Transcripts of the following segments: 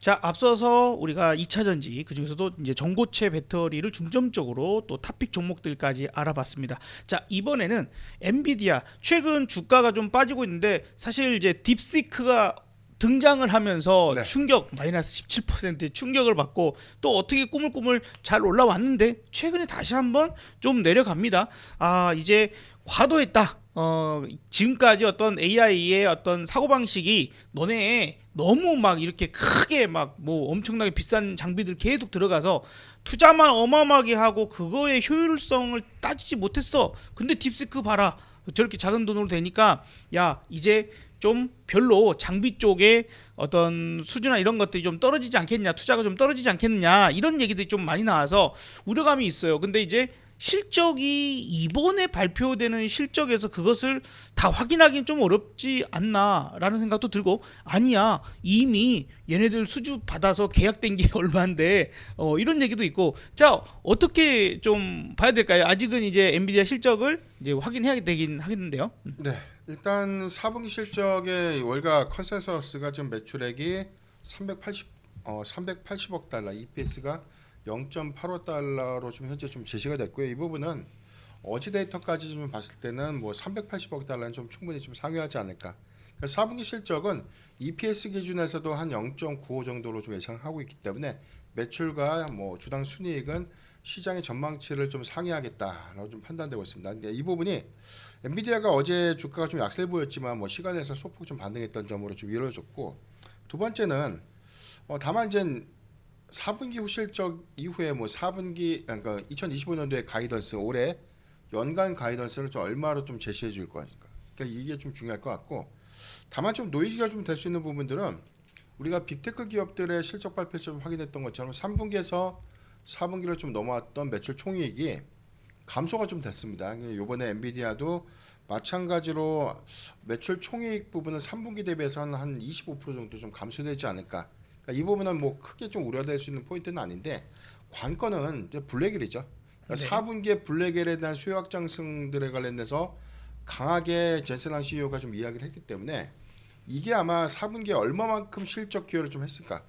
자, 앞서서 우리가 2차 전지 그중에서도 이제 전고체 배터리를 중점적으로 또 탑픽 종목들까지 알아봤습니다. 자, 이번에는 엔비디아 최근 주가가 좀 빠지고 있는데 사실 이제 딥시크가 등장을 하면서 네. 충격 마이너스 17%의 충격을 받고 또 어떻게 꾸물꾸물 잘 올라왔는데 최근에 다시 한번 좀 내려갑니다. 아, 이제 과도했다. 어, 지금까지 어떤 AI의 어떤 사고방식이 너네 너무 막 이렇게 크게 막 뭐 엄청나게 비싼 장비들 계속 들어가서 투자만 어마어마하게 하고 그거의 효율성을 따지지 못했어. 근데 딥시크 봐라. 저렇게 작은 돈으로 되니까 야, 이제 좀 별로 장비 쪽에 어떤 수준이나 이런 것들이 좀 떨어지지 않겠냐, 투자가 좀 떨어지지 않겠느냐 이런 얘기들이 좀 많이 나와서 우려감이 있어요. 근데 이제 실적이 이번에 발표되는 실적에서 그것을 다 확인하기는 좀 어렵지 않나라는 생각도 들고 아니야 이미 얘네들 수주 받아서 계약된 게 얼마인데 어, 이런 얘기도 있고 자 어떻게 좀 봐야 될까요? 아직은 이제 엔비디아 실적을 이제 확인해야 되긴 하겠는데요. 네, 일단 4분기 실적의 월가 컨센서스가 지금 매출액이 380 어, 380억 달러, EPS가 0.85 달러로 좀 현재 좀 제시가 됐고요. 이 부분은 어제 데이터까지 좀 봤을 때는 뭐 380억 달러는 좀 충분히 좀 상회하지 않을까. 그러니까 4분기 실적은 EPS 기준에서도 한 0.95 정도로 좀 예상하고 있기 때문에 매출과 뭐 주당 순이익은 시장의 전망치를 좀 상회하겠다라고 좀 판단되고 있습니다. 근데 이 부분이 엔비디아가 어제 주가가 좀 약세 보였지만 뭐 시간에서 소폭 좀 반등했던 점으로 좀 줬고 두 번째는 어, 다만 이제 4분기 후 실적 이후에 뭐 4분기 그러니까 2025년도에 가이던스 올해 연간 가이던스를 좀 얼마로 좀 제시해 줄 거니까 그러니까 이게 좀 중요할 것 같고 다만 좀 노이즈가 좀 될 수 있는 부분들은 우리가 빅테크 기업들의 실적 발표 좀 확인했던 것처럼 3분기에서 4분기를 좀 넘어왔던 매출 총이익이 감소가 좀 됐습니다. 이번에 엔비디아도 마찬가지로 매출 총이익 부분은 3분기 대비해서 한25% 정도 좀 감소되지 않을까. 그러니까 이 부분은 뭐 크게 좀 우려될 수 있는 포인트는 아닌데 관건은 이제 블랙일이죠. 그러니까 네. 4분기에 블랙일에 대한 수요 확장성들에 관련돼서 강하게 젠슨랑 CEO가 좀 이야기를 했기 때문에 이게 아마 4분기에 얼마만큼 실적 기여를 좀 했을까.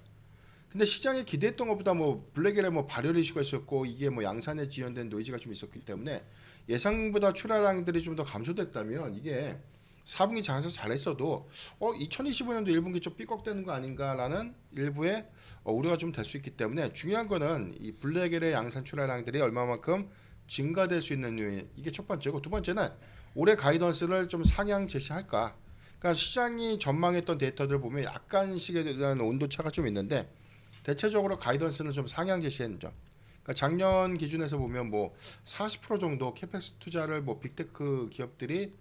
근데 시장에 기대했던 것보다 뭐 블랙일에 뭐 발열 이슈가 있었고 이게 뭐 양산에 지연된 노이즈가 좀 있었기 때문에 예상보다 출하량들이 좀 더 감소됐다면 이게 4분기 장에서 잘했어도 어 2025년도 1분기 좀 삐걱대는 거 아닌가라는 일부의 어, 우려가 좀 될 수 있기 때문에 중요한 거는 이 블랙일의 양산 출하량들이 얼마만큼 증가될 수 있는 요인 이게 첫 번째고 두 번째는 올해 가이던스를 좀 상향 제시할까 그러니까 시장이 전망했던 데이터들 보면 약간씩에 대한 온도 차가 좀 있는데 대체적으로 가이던스는 좀 상향 제시했는 점. 그러니까 작년 기준에서 보면 뭐 40% 정도 캐펙스 투자를 뭐 빅테크 기업들이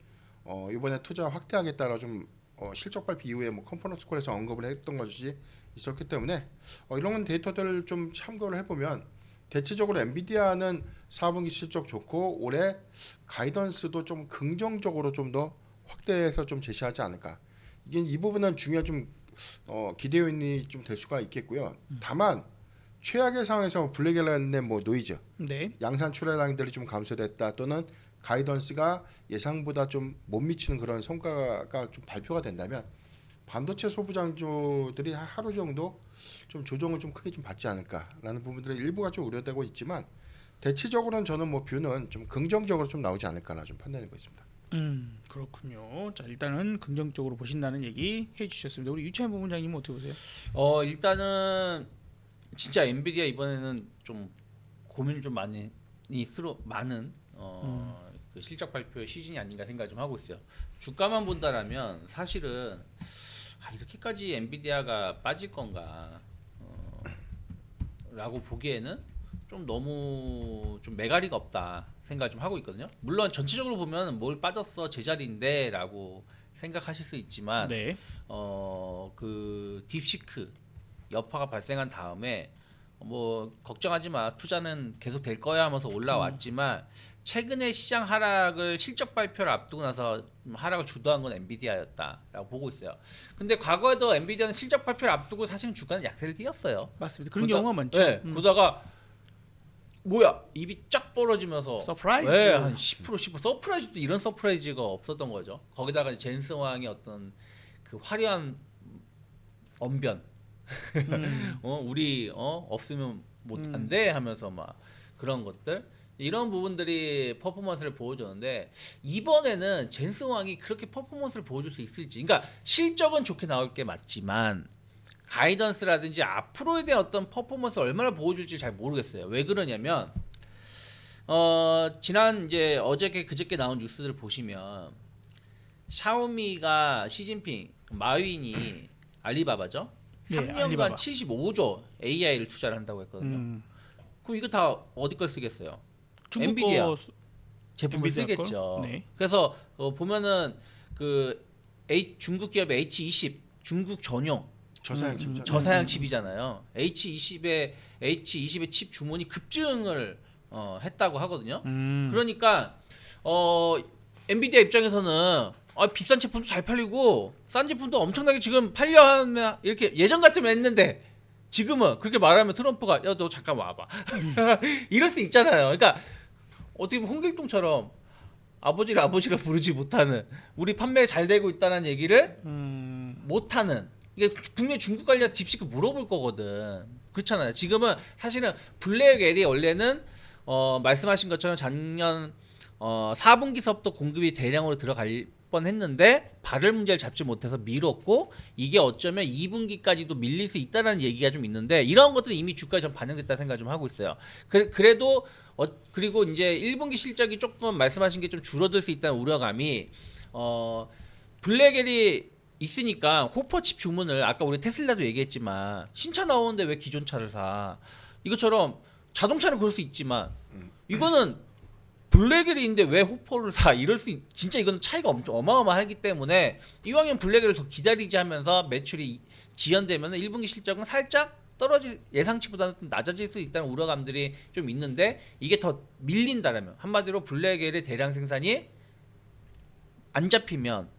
어 이번에 투자 확대하겠다라 좀 어, 실적 발표 이후에 뭐 컨퍼런스 콜에서 언급을 했던 것이 있었기 때문에 어, 이런 데이터들을 좀 참고를 해보면 대체적으로 엔비디아는 4분기 실적 좋고 올해 가이던스도 좀 긍정적으로 좀 더 확대해서 좀 제시하지 않을까. 이게 이 부분은 중요한 좀 어, 기대 요인이 좀 될 수가 있겠고요. 다만 최악의 상황에서 블랙엘란의 뭐 노이즈, 네. 양산 출하량들이 좀 감소됐다 또는 가이던스가 예상보다 좀 못 미치는 그런 성과가 좀 발표가 된다면 반도체 소부장조들이 한 하루 정도 좀 조정을 좀 크게 좀 받지 않을까라는 부분들의 일부가 좀 우려되고 있지만 대체적으로는 저는 뭐 뷰는 좀 긍정적으로 좀 나오지 않을까라 좀 판단하고 있습니다. 음 그렇군요. 자 일단은 긍정적으로 보신다는 얘기 해주셨습니다. 우리 유채현 부분장님 어떻게 보세요? 어 일단은 진짜 엔비디아 이번에는 좀 고민을 좀 많이 스러 많은 어, 그 실적 발표 시즌이 아닌가 생각 좀 하고 있어요. 주가만 본다라면 사실은 아, 이렇게까지 엔비디아가 빠질 건가 어, 라고 보기에는 좀 너무 좀 메가리가 없다 생각 좀 하고 있거든요. 물론 전체적으로 보면 뭘 빠졌어 제자리인데라고 생각하실 수 있지만 네. 어그 딥시크 여파가 발생한 다음에 뭐 걱정하지 마 투자는 계속 될 거야 하면서 올라왔지만 최근에 시장 하락을 실적 발표를 앞두고 나서 하락을 주도한 건 엔비디아였다라고 보고 있어요. 근데 과거에도 엔비디아는 실적 발표를 앞두고 사실 주가는 약세를 띄었어요. 맞습니다. 그런 그러다- 경우가 많죠. 네, 음. 그러다가 뭐야 입이 쫙 벌어지면서 서프라이즈. 네, 한10% 10% 서프라이즈도 이런 서프라이즈가 없었던 거죠. 거기다가 젠스 왕의 어떤 그 화려한 언변 음. 어 우리 어 없으면 못 음. 안돼 하면서 막 그런 것들 이런 부분들이 퍼포먼스를 보여줬는데 이번에는 젠스 왕이 그렇게 퍼포먼스를 보여줄 수 있을지 그러니까 실적은 좋게 나올 게 맞지만 가이던스라든지 앞으로에 대한 어떤 퍼포먼스 를 얼마나 보여줄지 잘 모르겠어요 왜 그러냐면 어 지난 이제 어저께 그저께 나온 뉴스들 보시면 샤오미가 시진핑 마윈이 알리바바죠 네, 3년간 알리바바. 75조 AI를 투자를 한다고 했거든요. 음. 그럼 이거 다 어디 걸 쓰겠어요? 중국 엔비디아. 거 제품을 엔비디아? 쓰겠죠. 네. 그래서 어, 보면은 그 A, 중국 기업 H20 중국 전용 저사양 음, 칩 저사양 칩이잖아요. H20의 H20의 칩 주문이 급증을 어, 했다고 하거든요. 음. 그러니까 어 엔비디아 입장에서는 아, 비싼 제품도 잘 팔리고 싼 제품도 엄청나게 지금 팔려 하면 이렇게 예전 같으면 했는데 지금은 그렇게 말하면 트럼프가 야 너 잠깐 와봐 이럴 수 있잖아요. 그러니까 어떻게 보면 홍길동처럼 아버지를 아버지라 부르지 못하는 우리 판매 잘 되고 있다는 얘기를 음. 못하는 이게 분명히 중국 관련 딥시크 물어볼 거거든 그렇잖아요 지금은 사실은 블랙 엘이 원래는 어 말씀하신 것처럼 작년 어 4분기서부터 공급이 대량으로 들어갈 뻔했는데 발열 문제를 잡지 못해서 미뤘고 이게 어쩌면 2분기까지도 밀릴 수 있다는 얘기가 좀 있는데 이런 것들은 이미 주가에 좀 반영됐다 생각 좀 하고 있어요. 그, 그래도 어, 그리고 이제 1분기 실적이 조금 말씀하신 게 좀 줄어들 수 있다는 우려감이 어 블랙엘이 있으니까 호퍼칩 주문을 아까 우리 테슬라도 얘기했지만 신차 나오는데 왜 기존 차를 사? 이것처럼 자동차는 그럴 수 있지만 이거는 블랙엘인데 왜 호퍼를 사? 이럴 수 있, 진짜 이건 차이가 엄청 어마어마하기 때문에 이왕이면 블랙엘을 더 기다리지 하면서 매출이 지연되면 1분기 실적은 살짝 떨어질 예상치보다는 좀 낮아질 수 있다는 우려감들이 좀 있는데 이게 더 밀린다라면 한마디로 블랙엘의 대량 생산이 안 잡히면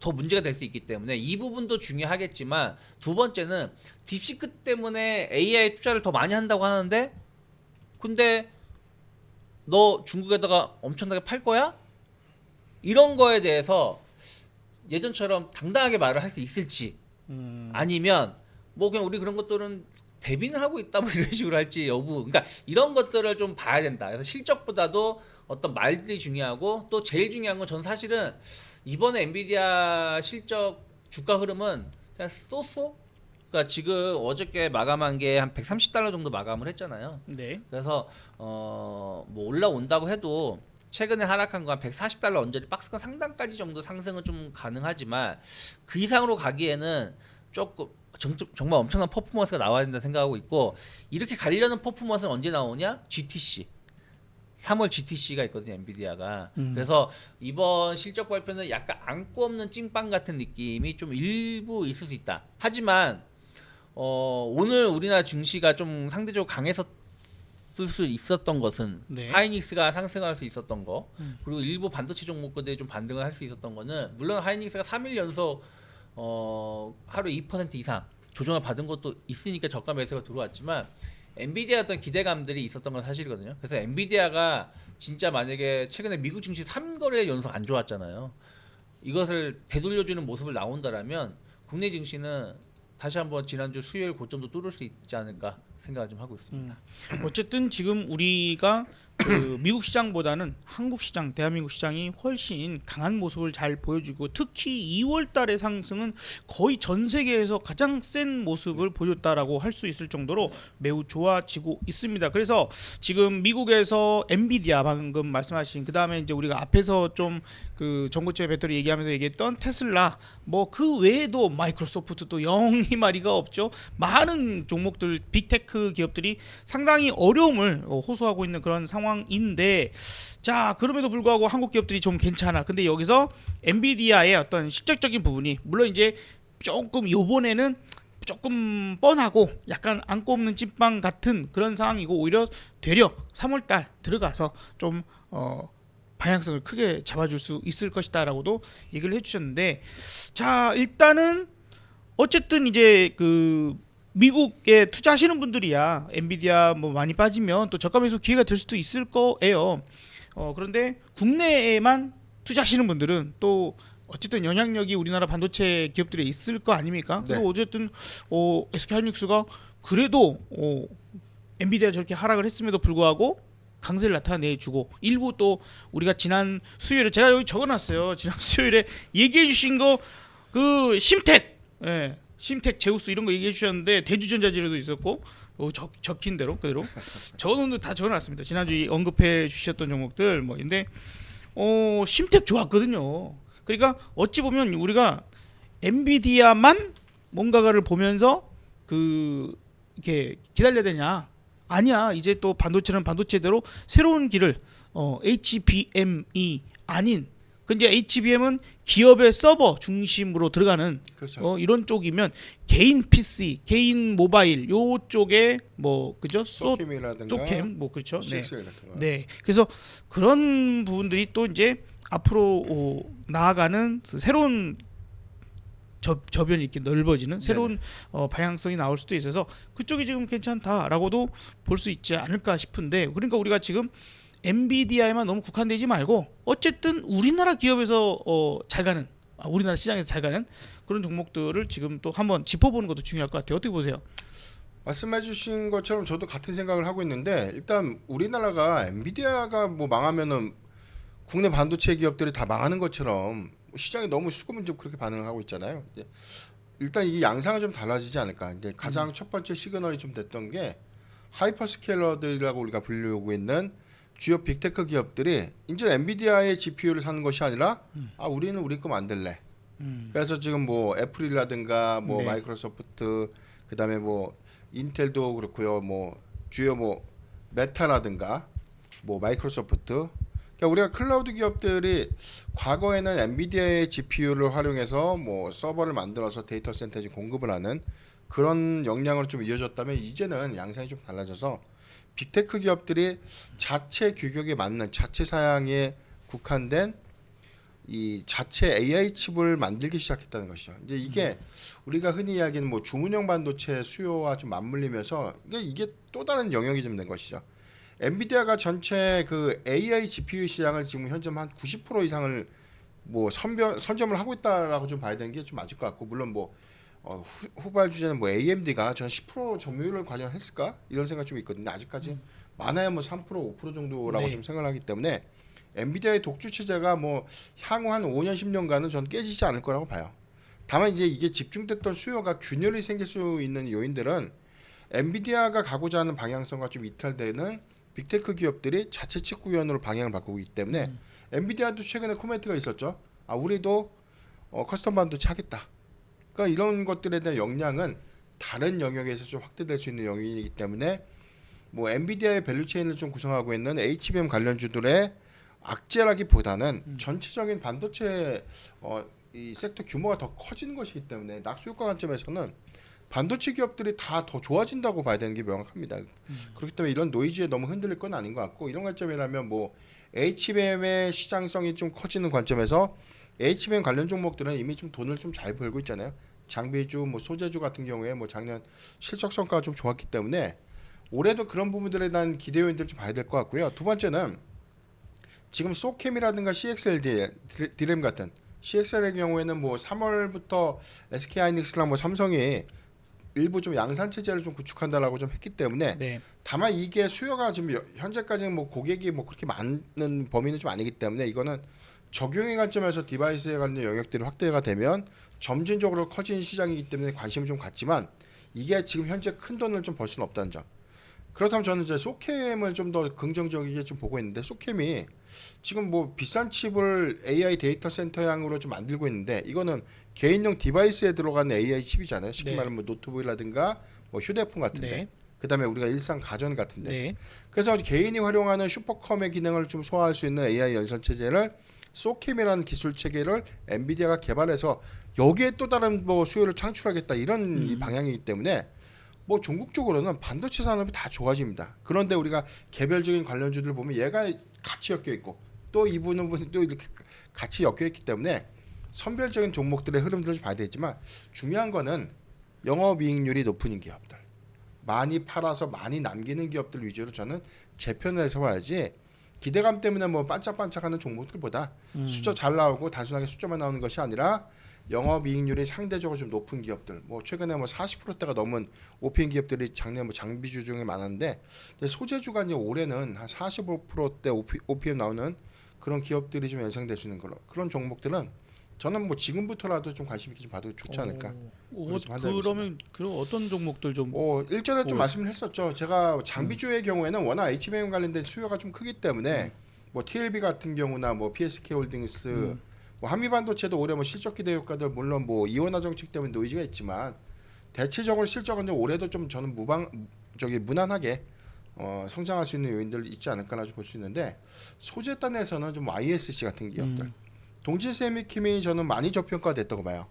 더 문제가 될 수 있기 때문에 이 부분도 중요하겠지만 두 번째는 딥시크 때문에 AI 투자를 더 많이 한다고 하는데 근데 너 중국에다가 엄청나게 팔 거야? 이런 거에 대해서 예전처럼 당당하게 말을 할 수 있을지 음. 아니면 뭐 그냥 우리 그런 것들은 대비는 하고 있다 뭐 이런 식으로 할지 여부 그러니까 이런 것들을 좀 봐야 된다 그래서 실적보다도 어떤 말들이 중요하고 또 제일 중요한 건 전 사실은 이번에 엔비디아 실적 주가 흐름은 그냥 쏘쏘 그러니까 지금 어저께 마감한 게 한 130달러 정도 마감을 했잖아요 네. 그래서 어 뭐 올라온다고 해도 최근에 하락한 거 한 140달러 언저리 박스권 상단까지 정도 상승은 좀 가능하지만 그 이상으로 가기에는 조금 정, 정말 엄청난 퍼포먼스가 나와야 된다 생각하고 있고 이렇게 가려는 퍼포먼스는 언제 나오냐? GTC. 3월 GTC가 있거든요, 엔비디아가. 음. 그래서 이번 실적 발표는 약간 안고 없는 찐빵 같은 느낌이 좀 일부 있을 수 있다. 하지만 어, 오늘 우리나라 증시가 좀 상대적으로 강했었을 수 있었던 것은 네. 하이닉스가 상승할 수 있었던 거 음. 그리고 일부 반도체 종목들이 좀 반등을 할 수 있었던 거는 물론 하이닉스가 3일 연속 어, 하루 2% 이상 조정을 받은 것도 있으니까 저가 매수가 들어왔지만 엔비디아 어떤 기대감들이 있었던 건 사실이거든요. 그래서 엔비디아가 진짜 만약에 최근에 미국 증시 3거래 연속 안 좋았잖아요. 이것을 되돌려주는 모습을 나온다라면 국내 증시는 다시 한번 지난주 수요일 고점도 뚫을 수 있지 않을까 생각을 좀 하고 있습니다. 어쨌든 지금 우리가 그 미국 시장보다는 한국 시장, 대한민국 시장이 훨씬 강한 모습을 잘 보여주고 특히 2월 달의 상승은 거의 전 세계에서 가장 센 모습을 보였다라고 할 수 있을 정도로 매우 좋아지고 있습니다. 그래서 지금 미국에서 엔비디아 방금 말씀하신 그 다음에 이제 우리가 앞에서 좀 그 전고체 배터리 얘기하면서 얘기했던 테슬라 뭐 그 외에도 마이크로소프트도 영이 말이가 없죠. 많은 종목들 빅테크 기업들이 상당히 어려움을 어, 호소하고 있는 그런 상황인데 자 그럼에도 불구하고 한국 기업들이 좀 괜찮아. 근데 여기서 엔비디아의 어떤 실적적인 부분이 물론 이제 조금 요번에는 조금 뻔하고 약간 안고 없는 찐빵 같은 그런 상황이고 오히려 되려 3월달 들어가서 좀 어, 방향성을 크게 잡아줄 수 있을 것이다라고도 얘기를 해주셨는데 자 일단은 어쨌든 이제 그 미국에 투자하시는 분들이야 엔비디아 뭐 많이 빠지면 또 저가 매수 기회가 될 수도 있을 거예요. 어 그런데 국내에만 투자하시는 분들은 또 어쨌든 영향력이 우리나라 반도체 기업들에 있을 거 아닙니까? 네. 그리고 어쨌든 어, SK 하이닉스가 그래도 어, 엔비디아 저렇게 하락을 했음에도 불구하고 강세를 나타내주고 일부 또 우리가 지난 수요일에 제가 여기 적어놨어요. 지난 수요일에 얘기해 주신 거 그 심텍, 예, 심텍 제우스 이런 거 얘기해 주셨는데 대주전자재료도 있었고 어, 적, 적힌 대로 그대로 적어놓은 다 적어놨습니다. 지난주 언급해 주셨던 종목들 뭐 근데 어 심텍 좋았거든요. 그러니까 어찌 보면 우리가 엔비디아만 뭔가를 보면서 그 이렇게 기다려야 되냐? 아니야. 이제 또 반도체는 반도체대로 새로운 길을 어 HBM이 아닌 그 이제 HBM은 기업의 서버 중심으로 들어가는 그렇죠. 어 이런 쪽이면 개인 PC, 개인 모바일 요 쪽에 뭐 그죠? 소 소캠이라든가 쪽캠 뭐 그렇죠. 네. 네. 그래서 그런 부분들이 또 이제 앞으로 어, 나아가는 그 새로운 저, 저변이 이렇게 넓어지는 새로운 어, 방향성이 나올 수도 있어서 그쪽이 지금 괜찮다라고도 볼 수 있지 않을까 싶은데 그러니까 우리가 지금 엔비디아에만 너무 국한되지 말고 어쨌든 우리나라 기업에서 어, 잘 가는 아, 우리나라 시장에서 잘 가는 그런 종목들을 지금 또 한번 짚어보는 것도 중요할 것 같아요. 어떻게 보세요? 말씀해주신 것처럼 저도 같은 생각을 하고 있는데 일단 우리나라가 엔비디아가 뭐 망하면은 국내 반도체 기업들이 다 망하는 것처럼 시장이 너무 수급은 좀 그렇게 반응을 하고 있잖아요. 일단 이게 양상은 좀 달라지지 않을까. 이제 가장 첫 번째 시그널이 좀 됐던 게 하이퍼스케일러들이라고 우리가 불리고 있는 주요 빅테크 기업들이 이제 엔비디아의 GPU를 사는 것이 아니라 아 우리는 우리 거 만들래. 음. 그래서 지금 뭐 애플이라든가 뭐 네. 마이크로소프트 그다음에 뭐 인텔도 그렇고요. 뭐 주요 뭐 메타라든가 뭐 마이크로소프트 그러니까 우리가 클라우드 기업들이 과거에는 엔비디아의 GPU를 활용해서 뭐 서버를 만들어서 데이터 센터에 공급을 하는 그런 역량으로 좀 이어졌다면 이제는 양상이 좀 달라져서 빅테크 기업들이 자체 규격에 맞는 자체 사양에 국한된 이 자체 AI 칩을 만들기 시작했다는 것이죠. 이제 이게 우리가 흔히 이야기하는 뭐 주문형 반도체 수요와 좀 맞물리면서 이게 이게 또 다른 영역이 좀 된 것이죠. 엔비디아가 전체 그 AI GPU 시장을 지금 현재 한 90% 이상을 뭐 선별 선점을 하고 있다라고 좀 봐야 되는 게 좀 맞을 것 같고 물론 뭐 어, 후, 후발 주제는 뭐 AMD가 전 10% 점유율을 과연 했을까 이런 생각 좀 있거든요. 아직까지 많아야 뭐 3% 5% 정도라고 네. 좀 생각을 하기 때문에 엔비디아의 독주 체제가 뭐 향후 한 5년 10년간은 전 깨지지 않을 거라고 봐요. 다만 이제 이게 집중됐던 수요가 균열이 생길 수 있는 요인들은 엔비디아가 가고자 하는 방향성과 좀 이탈되는 빅테크 기업들이 자체 칩 구현으로 방향을 바꾸고 있기 때문에 엔비디아도 최근에 코멘트가 있었죠. 아 우리도 어, 커스텀 반도체 하겠다. 그러니까 이런 것들에 대한 역량은 다른 영역에서 좀 확대될 수 있는 영역이기 때문에 뭐 엔비디아의 밸류체인을 좀 구성하고 있는 HBM 관련주들의 악재라기보다는 전체적인 반도체 어, 이 섹터 규모가 더 커지는 것이기 때문에 낙수 효과 관점에서는 반도체 기업들이 다 더 좋아진다고 봐야 되는 게 명확합니다. 그렇기 때문에 이런 노이즈에 너무 흔들릴 건 아닌 것 같고 이런 관점이라면 뭐 HBM의 시장성이 좀 커지는 관점에서 HBM 관련 종목들은 이미 좀 돈을 좀 잘 벌고 있잖아요. 장비주, 뭐 소재주 같은 경우에 뭐 작년 실적 성과가 좀 좋았기 때문에 올해도 그런 부분들에 대한 기대 요인들 좀 봐야 될 것 같고요. 두 번째는 지금 소캠이라든가 CXL 디램 같은 CXL의 경우에는 뭐 3월부터 SK 하이닉스랑 뭐 삼성이 일부 좀 양산 체제를 좀 구축한다라고 좀 했기 때문에 네. 다만 이게 수요가 지금 여- 현재까지는 뭐 고객이 뭐 그렇게 많은 범위는 좀 아니기 때문에 이거는 적용의 관점에서 디바이스에 관련 영역들이 확대가 되면 점진적으로 커진 시장이기 때문에 관심을 좀 갖지만 이게 지금 현재 큰 돈을 좀 벌 수는 없다는 점. 그렇다면 저는 이제 소캠을 좀 더 긍정적이게 좀 보고 있는데 소캠이 지금 뭐 비싼 칩을 AI 데이터 센터향으로 좀 만들고 있는데 이거는 개인용 디바이스에 들어가는 AI 칩이잖아요. 쉽게 네. 말하면 뭐 노트북이라든가 뭐 휴대폰 같은데. 네. 그다음에 우리가 일상 가전 같은데. 네. 그래서 개인이 활용하는 슈퍼컴의 기능을 좀 소화할 수 있는 AI 연산 체제를 소캠이라는 기술 체계를 엔비디아가 개발해서 여기에 또 다른 뭐 수요를 창출하겠다 이런 이 방향이기 때문에 뭐 전국적으로는 반도체 산업이 다 좋아집니다. 그런데 우리가 개별적인 관련주들 보면 얘가 같이 엮여 있고 또이 부분은 또 이렇게 같이 엮여 있기 때문에 선별적인 종목들의 흐름들을 좀 봐야 되지만 중요한 거는 영업이익률이 높은 기업들 많이 팔아서 많이 남기는 기업들 위주로 저는 재편을 해서 봐야지 기대감 때문에 뭐 반짝반짝하는 종목들보다 음. 숫자 잘 나오고 단순하게 숫자만 나오는 것이 아니라 영업이익률이 상대적으로 좀 높은 기업들, 뭐 최근에 뭐 40%대가 넘은 오피인 기업들이 작년 뭐 장비주 중에 많았는데 소재주가 이제 올해는 한 45%대 오피, OPM 나오는 그런 기업들이 좀 연상될 수 있는 걸로 그런 종목들은 저는 뭐 지금부터라도 좀 관심 있게 좀 봐도 좋지 않을까. 오, 좀 판단해 그러면 그럼 어떤 종목들 좀 어, 일전에 좀 오. 말씀을 했었죠. 제가 장비주의 경우에는 워낙 HBM 관련된 수요가 좀 크기 때문에 뭐 TLB 같은 경우나 뭐 PSK 홀딩스 음. 뭐 한미반도체도 올해 뭐 실적 기대 효과들 물론 뭐 이원화 정책 때문에 노이즈가 있지만 대체적으로 실적은 올해도 좀 저는 무방 저기 무난하게 어, 성장할 수 있는 요인들 있지 않을까라고 볼 수 있는데 소재 단에서는 좀 ISC 같은 기업들 음. 동지세미킴이 저는 많이 저평가됐다고 봐요.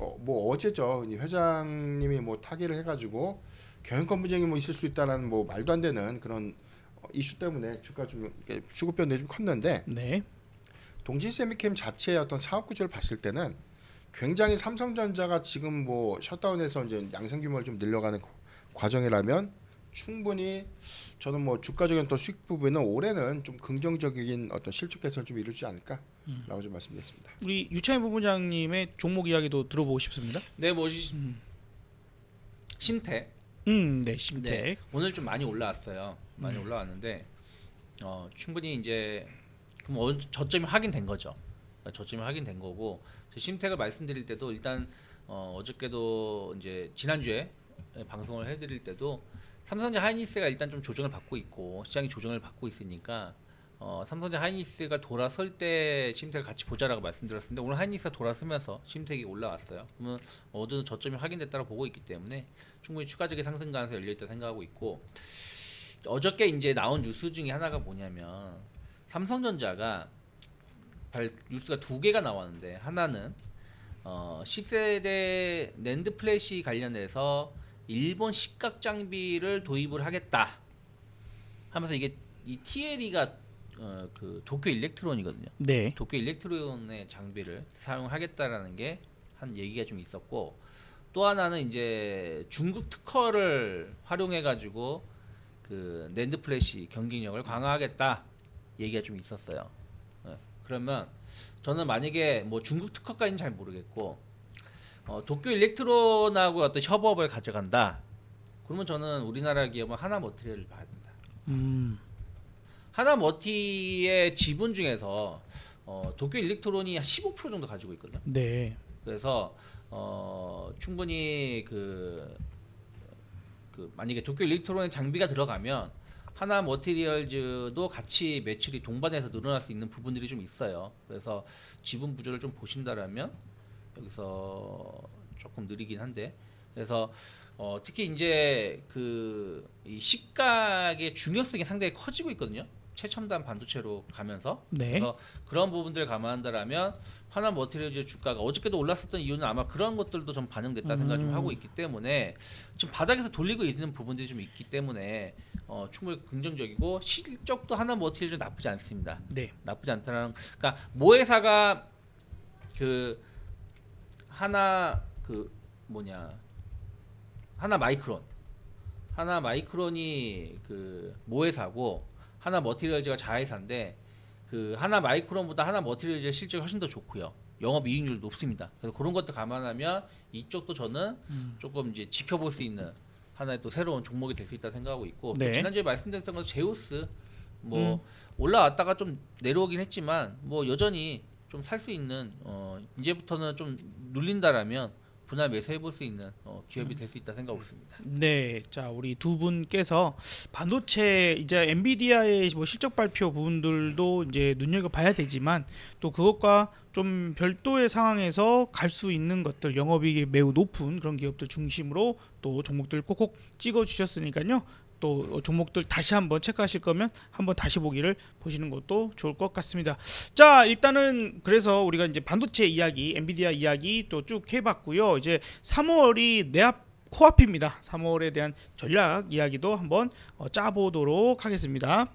어, 뭐 어제죠 이 회장님이 뭐 타계를 해가지고 경영권 분쟁이 뭐 있을 수 있다라는 뭐 말도 안 되는 그런 어, 이슈 때문에 주가 좀 이렇게 수급 변동이 좀 컸는데 네. 동지세미캠 자체의 어떤 사업 구조를 봤을 때는 굉장히 삼성전자가 지금 뭐 셧다운해서 이제 양산 규모를 좀 늘려가는 과정이라면 충분히 저는 뭐 주가적인 어떤 수익 부분은 올해는 좀 긍정적인 어떤 실적 개선을 좀 이루지 않을까라고 좀 말씀드렸습니다. 우리 유창희 부부장님의 종목 이야기도 들어보고 싶습니다. 네, 뭐지 심태 음, 네, 심택. 네, 오늘 좀 많이 올라왔어요. 많이 올라왔는데 어, 충분히 이제 그럼 어, 저점이 확인된 거죠. 그러니까 저점이 확인된 거고 저 심택을 말씀드릴 때도 일단 어, 어저께도 이제 지난주에 방송을 해드릴 때도 삼성전자 하이닉스가 일단 좀 조정을 받고 있고 시장이 조정을 받고 있으니까 어, 삼성전자 하이닉스가 돌아설 때 심택을 같이 보자라고 말씀드렸는데 오늘 하이닉스가 돌아서면서 심택이 올라왔어요. 그러면 어느 저점이 확인됐다고 보고 있기 때문에 충분히 추가적인 상승 가능성이 열려 있다 생각하고 있고 어저께 이제 나온 뉴스 중에 하나가 뭐냐면 삼성전자가 발 뉴스가 두 개가 나왔는데 하나는 어 10세대 낸드 플래시 관련해서 일본 식각 장비를 도입을 하겠다 하면서 이게 이 TLE가 어, 그 도쿄 일렉트론이거든요. 네. 도쿄 일렉트론의 장비를 사용하겠다라는 게 한 얘기가 좀 있었고 또 하나는 이제 중국 특허를 활용해 가지고 그 낸드 플래시 경쟁력을 강화하겠다 얘기가 좀 있었어요. 예, 그러면 저는 만약에 뭐 중국 특허까지는 잘 모르겠고 어, 도쿄 일렉트론하고 어떤 협업을 가져간다. 그러면 저는 우리나라 기업은 하나 머티리얼을 봐야 된다. 음. 하나 머티의 지분 중에서 어, 도쿄 일렉트론이 한15% 정도 가지고 있거든요. 네. 그래서 어, 충분히 그, 그 만약에 도쿄 일렉트론의 장비가 들어가면 하나 머티리얼즈도 같이 매출이 동반해서 늘어날 수 있는 부분들이 좀 있어요. 그래서 지분 부조를 좀 보신다라면 여기서 조금 느리긴 한데 그래서 어, 특히 이제 그 이 시각의 중요성이 상당히 커지고 있거든요. 최첨단 반도체로 가면서 네. 그래서 그런 부분들을 감안한다라면 하나 머티리얼즈 주가가 어저께도 올랐었던 이유는 아마 그런 것들도 좀 반영됐다 생각 좀 음. 하고 있기 때문에 지금 바닥에서 돌리고 있는 부분들이 좀 있기 때문에 어, 충분히 긍정적이고 실적도 하나 머티리얼즈 나쁘지 않습니다. 네. 나쁘지 않다는 그러니까 모회사가 그 하나 그 뭐냐 하나 마이크론 하나 마이크론이 그 모회사고 하나 머티리얼즈가 자회사인데 그 하나 마이크론보다 하나 머티리얼즈의 실적이 훨씬 더 좋고요. 영업 이익률 높습니다. 그래서 그런 것들 감안하면 이쪽도 저는 음. 조금 이제 지켜볼 수 있는 하나의 또 새로운 종목이 될 수 있다 생각하고 있고 또 네. 지난주에 말씀드렸던 건 제우스 뭐 음. 올라왔다가 좀 내려오긴 했지만 뭐 여전히 좀 살 수 있는 어 이제부터는 좀 눌린다라면 분할 매수해 볼 수 있는 어, 기업이 될 수 있다 생각하고 있습니다. 네, 자 우리 두 분께서 반도체 이제 엔비디아의 뭐 실적 발표 부분들도 이제 눈여겨 봐야 되지만 또 그것과 좀 별도의 상황에서 갈 수 있는 것들 영업이익이 매우 높은 그런 기업들 중심으로 또 종목들 꼭꼭 찍어 주셨으니까요. 또 종목들 다시 한번 체크하실 거면 한번 다시 보기를 보시는 것도 좋을 것 같습니다. 자 일단은 그래서 우리가 이제 반도체 이야기, 엔비디아 이야기 또 쭉 해봤고요. 이제 3월이 내 앞 코앞입니다. 3월에 대한 전략 이야기도 한번 어, 짜보도록 하겠습니다.